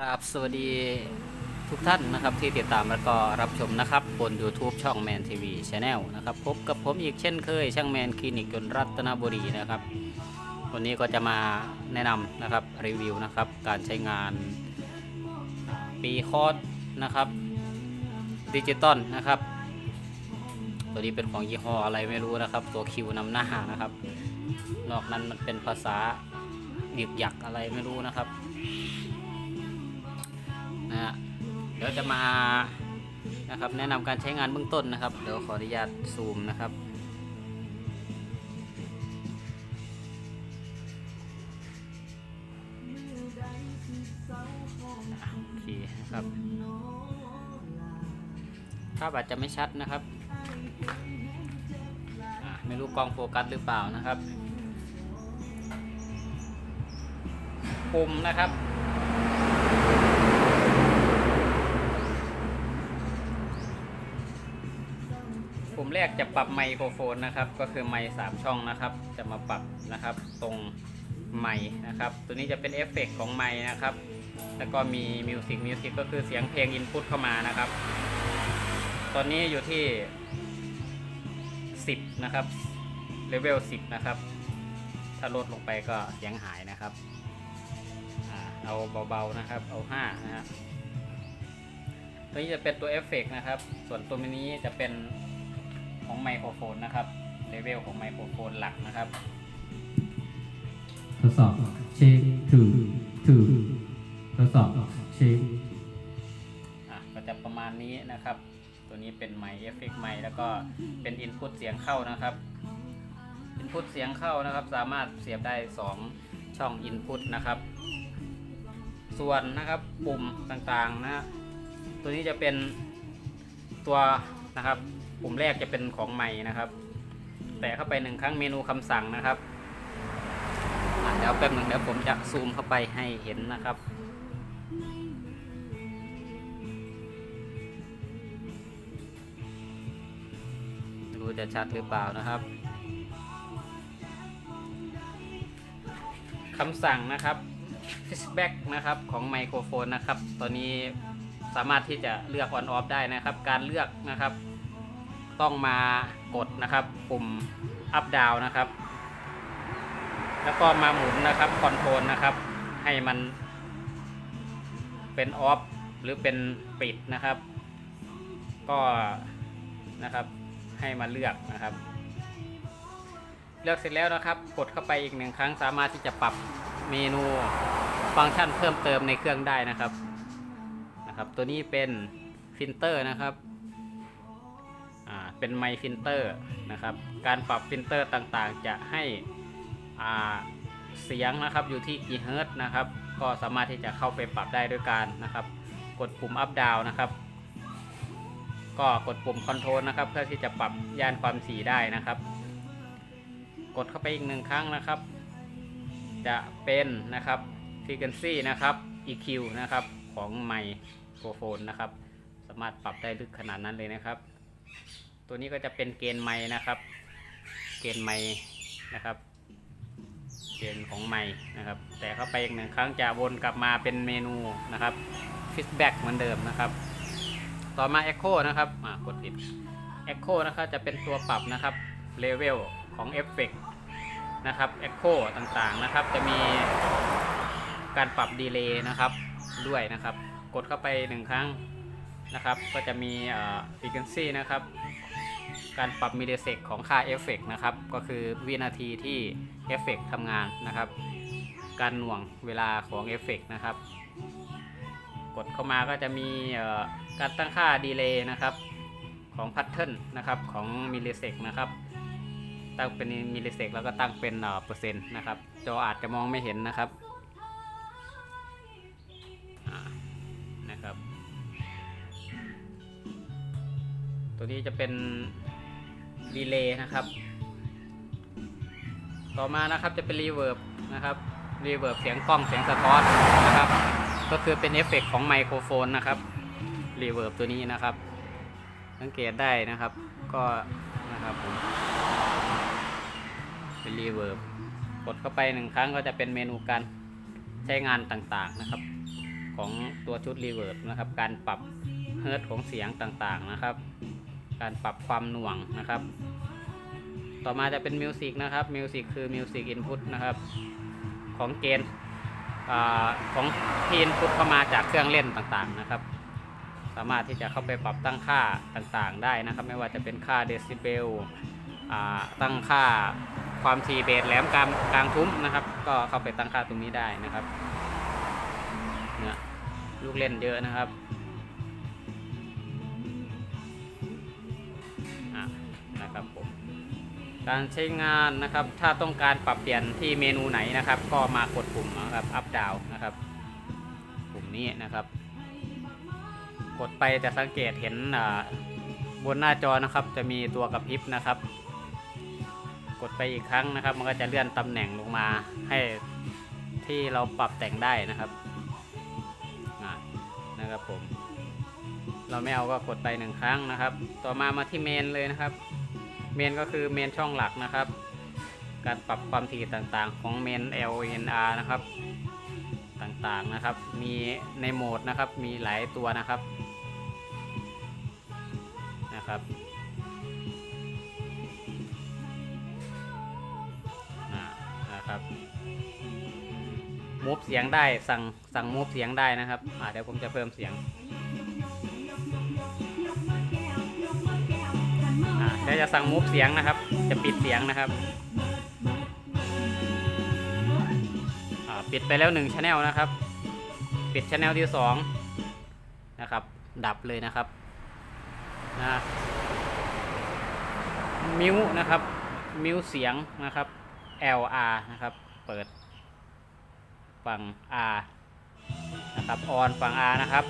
ครับสวัสดีทุกท่านนะครับที่ติดตามแล้วก็รับชมนะครับบน YouTube ช่องแมนทีวีชาแนลนะครับพบกับผมอีกเช่นเคย ช่างแมนคลินิกยนรัตนบุรีนะครับ วันนี้ก็จะมาแนะนำนะครับรีวิวนะครับการใช้งานปีคอร์สนะครับดิจิตอลนะครับ ตัวนี้เป็นของยี่ห้ออะไรไม่รู้นะครับ ตัวคิวนำหน้านะครับ นอกนั้นมันเป็นภาษาหยิกหยักอะไรไม่รู้นะครับ นะฮะเดี๋ยวจะมานะครับแนะนำการใช้งานเบื้องต้นนะครับ เดี๋ยวขออนุญาตซูมนะครับโอเคนะครับภาพอาจจะไม่ชัดนะครับไม่รู้กล้องโฟกัสหรือเปล่านะครับปุ่มนะครับ แรกจะปรับไมโครโฟนนะครับ ก็คือไมค์สามช่องนะครับ จะมาปรับนะครับตรงไมค์นะครับ ตัวนี้จะเป็นเอฟเฟกต์ของไมค์นะครับ แล้วก็มีมิวสิกมิวสิกก็คือเสียงเพลงอินพุตเข้ามานะครับ ตอนนี้อยู่ที่ 10 นะครับเลเวล10 นะครับ ถ้าลดลงไปก็เสียงหายนะครับเอาเบาๆนะครับ เอา5นะฮะตัวนี้จะเป็นตัวเอฟเฟกต์นะครับ ส่วนตัวนี้จะเป็น ของไมโครโฟนนะครับเลเวลของไมโครโฟนหลักนะครับ ทดสอบเช็คถูถูทดสอบเช็คอะก็จะประมาณนี้นะครับ ตัวนี้เป็นไมค์เอฟเฟกต์ไมค์แล้วก็เป็นอินพุตเสียงเข้านะครับอินพุตเสียงเข้านะครับ สามารถเสียบได้ 2 ช่องอินพุตนะครับ ส่วนนะครับปุ่มต่างๆนะฮะตัวนี้จะเป็นตัวนะครับ ปุ่มแรกจะเป็นของไม้นะครับ แต่เข้าไปหนึ่งครั้งเมนูคำสั่งนะครับอะเดี๋ยวแป๊บหนึ่งเดี๋ยวผมจะซูมเข้าไปให้เห็นนะครับไม่รู้จะชัดหรือเปล่านะครับคำสั่งนะครับ feedback นะครับของไมโครโฟนนะครับตัวนี้สามารถที่จะเลือก on off ได้นะครับ การเลือกนะครับ ต้องมากดนะครับปุ่ม up down นะครับ แล้วก็มาหมุนนะครับคอนโทรลนะครับ ให้มันเป็น off หรือเป็นปิดนะครับ ก็นะครับให้มาเลือกนะครับ เลือกเสร็จแล้วนะครับ กดเข้าไปอีกหนึ่งครั้งสามารถที่จะปรับเมนูฟังก์ชันเพิ่มเติมในเครื่องได้นะครับนะครับ ตัวนี้เป็นฟิลเตอร์นะครับ เป็นไมฟิลเตอร์นะครับ การปรับฟิลเตอร์ต่างๆ จะให้เสียงนะครับอยู่ที่กี่เฮิร์ตนะครับ ก็สามารถที่จะเข้าไปปรับได้ด้วยการนะครับ กดปุ่ม up down นะครับ ก็กดปุ่ม Control นะครับ เพื่อที่จะปรับย่านความถี่ได้นะครับ กดเข้าไปอีกหนึ่งครั้งนะครับ จะเป็นนะครับ Frequency นะครับ EQ นะครับของไมโครโฟนนะครับ สามารถปรับได้ลึกขนาดนั้นเลยนะครับ ตัวนี้ก็จะเป็นเกณฑ์ไมค์นะครับ เกณฑ์ไมค์นะครับ เกณฑ์ของไมค์นะครับ แต่เข้าไปอีกหนึ่งครั้งจะวนกลับมาเป็นเมนูนะครับ Feedback เหมือนเดิมนะครับ ต่อมา Echo นะครับอ่ากดผิด Echo นะครับจะเป็นตัวปรับนะครับเลเวลของเอฟเฟกนะครับ Echo ต่างๆนะครับ จะมีการปรับดีเลย์นะครับ ด้วยนะครับ กดเข้าไปหนึ่งครั้งนะครับ ก็จะมีเอ่อ frequency นะครับ การปรับมิลลิเซกของค่าเอฟเฟกนะครับ ก็คือวินาทีที่เอฟเฟกทำงานนะครับ การหน่วงเวลาของเอฟเฟกนะครับ กดเข้ามาก็จะมีการตั้งค่าดีเลย์นะครับของพัทเทิร์นนะครับของมิลลิเซกนะครับตั้งเป็นมิลลิเซกแล้วก็ตั้งเป็นเปอร์เซ็นต์นะครับ จออาจจะมองไม่เห็นนะครับนะครับ ตัวนี้จะเป็น ดีเลย์นะครับ ต่อมานะครับจะเป็นรีเวิร์บนะครับรีเวิร์บเสียงกล้องเสียงสะท้อนนะครับ ก็คือเป็นเอฟเฟกต์ของไมโครโฟนนะครับรีเวิร์บตัวนี้นะครับ สังเกตได้นะครับก็นะครับผมเป็นรีเวิร์บกดเข้าไปหนึ่งครั้งก็จะเป็นเมนูการใช้งานต่างๆนะครับ ของตัวชุดรีเวิร์บนะครับ การปรับเฮิร์ตของเสียงต่างๆนะครับ การปรับความหน่วงนะครับ ต่อมาจะเป็นมิวสิกนะครับมิวสิกคือมิวสิกอินพุตนะครับ ของเกณฑ์ของที่อินพุตเข้ามาจากเครื่องเล่นต่างๆนะครับ สามารถที่จะเข้าไปปรับตั้งค่าต่างๆ ได้นะครับ ไม่ว่าจะเป็นค่าเดซิเบลตั้งค่าความถี่เบสแหลมกลางกลางทุ้มนะครับ ก็เข้าไปตั้งค่าตรงนี้ได้นะครับเนี่ยลูกเล่นเยอะนะครับ การใช้งานนะครับ ถ้าต้องการปรับเปลี่ยนที่เมนูไหนนะครับ ก็มากดปุ่มนะครับ up down นะครับปุ่มนี้นะครับ กดไปจะสังเกตเห็นอ่าบนหน้าจอนะครับ จะมีตัวกระพริบนะครับ กดไปอีกครั้งนะครับ มันก็จะเลื่อนตำแหน่งลงมาให้ที่เราปรับแต่งได้นะครับอ่านะครับผม เราไม่เอาก็กดไปหนึ่งครั้งนะครับ ต่อมามาที่เมนเลยนะครับ เมนก็คือเมนช่องหลักนะครับ การปรับความถี่ต่างๆ ของเมน LNR นะครับ ต่างๆนะครับ มีในโหมดนะครับ มีหลายตัวนะครับ นะครับนะครับมูฟเสียงได้สั่งสั่งมูฟเสียงได้นะครับ อ่าเดี๋ยวผมจะเพิ่มเสียง เดี๋ยวจะสั่งมูฟเสียงนะครับ จะปิดเสียงนะครับอ่าปิดไปแล้วหนึ่งชแนลนะครับ ปิดชแนลที่สองนะครับ ดับเลยนะครับนะมิวนะครับ มิวเสียงนะครับ LR นะครับ เปิดฝั่ง R นะครับออนฝั่ง R นะครับ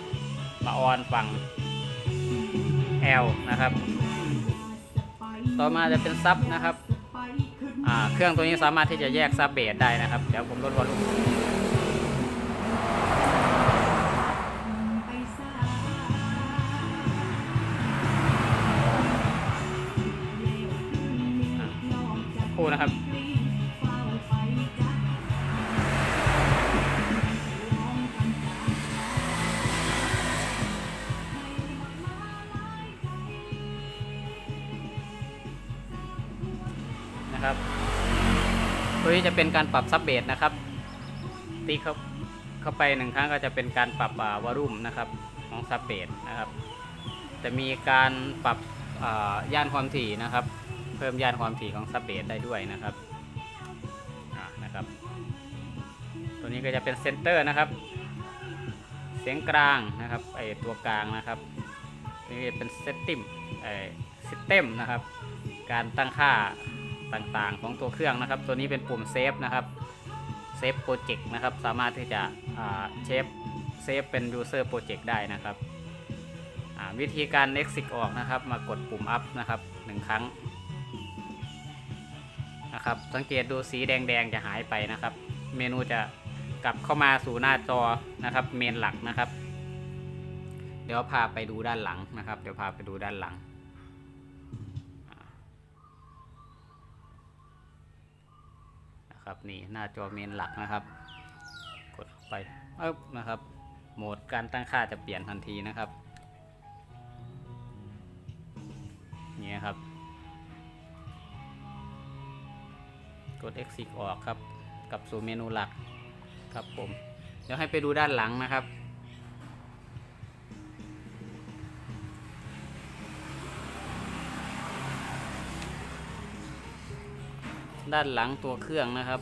มาออนฝั่ง L นะครับ ต่อมาจะเป็นซับนะครับเครื่องตัวนี้สามารถที่จะแยกซับเบสได้นะครับ เดี๋ยวผมลดวอลลุ่มครู่นะครับ นะครับ ตัวนี้จะเป็นการปรับซับเบสนะครับ ตีเข้าเข้าไปหนึ่งครั้งก็จะเป็นการปรับวอลุ่มนะครับของซับเบสนะครับ จะมีการปรับย่านความถี่นะครับ เพิ่มย่านความถี่ของซับเบสได้ด้วยนะครับนะครับ ตัวนี้ก็จะเป็นเซนเตอร์นะครับ เสียงกลางนะครับไอตัวกลางนะครับนี่เป็นเซตติมไอซิสเต็มนะครับ การตั้งค่า ต่างๆ ของตัวเครื่องนะครับ ตัวนี้เป็นปุ่มเซฟนะครับเซฟโปรเจกต์นะครับ สามารถที่จะเชฟเซฟเป็น user project ได้นะครับวิธีการ exit ออกนะครับ มากดปุ่ม up นะครับหนึ่งครั้งนะครับ สังเกตดูสีแดงๆจะหายไปนะครับ เมนูจะกลับเข้ามาสู่หน้าจอนะครับ เมนหลักนะครับ เดี๋ยวพาไปดูด้านหลังนะครับ เดี๋ยวพาไปดูด้านหลัง นี่หน้าจอเมนหลักนะครับ กดไปอึ๊บนะครับ โหมดการตั้งค่าจะเปลี่ยนทันทีนะครับนี่ครับ กด exit ออกครับกลับสู่เมนูหลักครับผม เดี๋ยวให้ไปดูด้านหลังนะครับ ด้านหลังตัวเครื่องนะครับ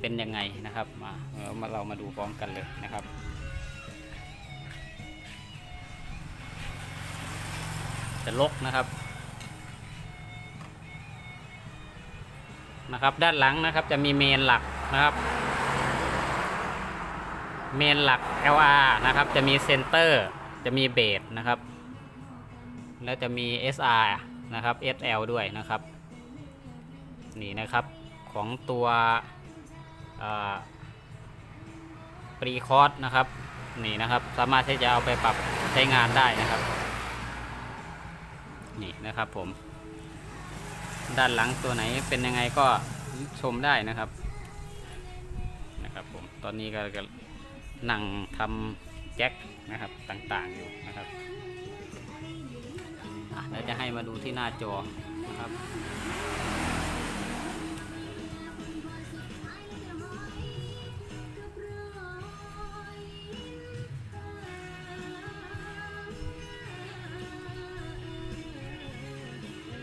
เป็นยังไงนะครับมาเรามาเรามาดูพร้อมกันเลยนะครับจะลกนะครับนะครับ ด้านหลังนะครับจะมีเมนหลักนะครับ เมนหลัก LR นะครับ จะมีเซนเตอร์จะมีเบสนะครับ แล้วจะมี SR นะครับ SL ด้วยนะครับ นี่นะครับของตัวปรีคอร์สนะครับนี่นะครับสามารถที่จะเอาไปปรับใช้งานได้นะครับ นี่นะครับผม ด้านหลังตัวไหนเป็นยังไงก็ชมได้นะครับนะครับผมตอนนี้ก็นั่งทำแจ็คนะครับต่างๆอยู่นะครับอะแล้วจะให้มาดูที่หน้าจอนะครับ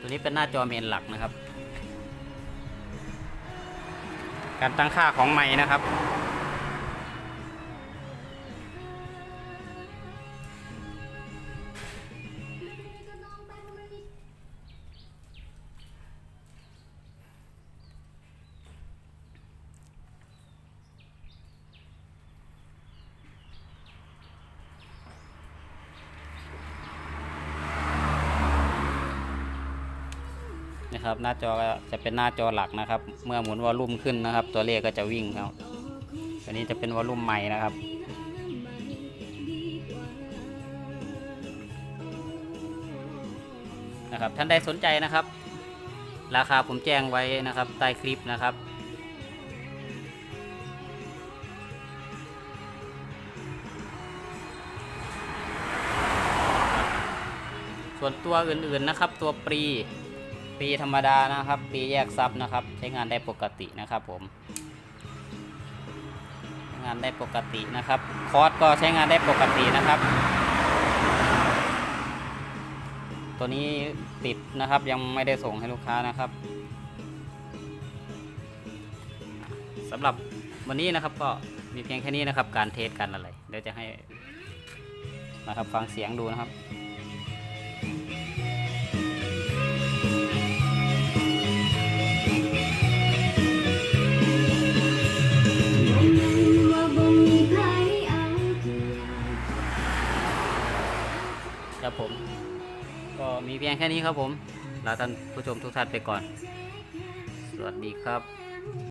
ตัวนี้เป็นหน้าจอเมนหลักนะครับ การตั้งค่าของไม้นะครับ นะครับ หน้าจอจะเป็นหน้าจอหลักนะครับ เมื่อหมุนวอลลุ่มขึ้นนะครับ ตัวเลขก็จะวิ่งครับตัวนี้จะเป็นวอลลุ่มใหม่นะครับนะครับท่านใดสนใจนะครับ ราคาผมแจ้งไว้นะครับใต้คลิปนะครับส่วนตัวอื่นๆนะครับตัวปรี ปีธรรมดานะครับ ปีแยกซับนะครับ ใช้งานได้ปกตินะครับผมใช้งานได้ปกตินะครับ คอร์สก็ใช้งานได้ปกตินะครับ ตัวนี้ติดนะครับยังไม่ได้ส่งให้ลูกค้านะครับสำหรับวันนี้นะครับก็มีเพียงแค่นี้นะครับ การเทสกันอะไรเดี๋ยวจะให้นะครับฟังเสียงดูนะครับ ครับผม ก็มีเพียงแค่นี้ครับผมลาท่านผู้ชมทุกท่านไปก่อน สวัสดีครับ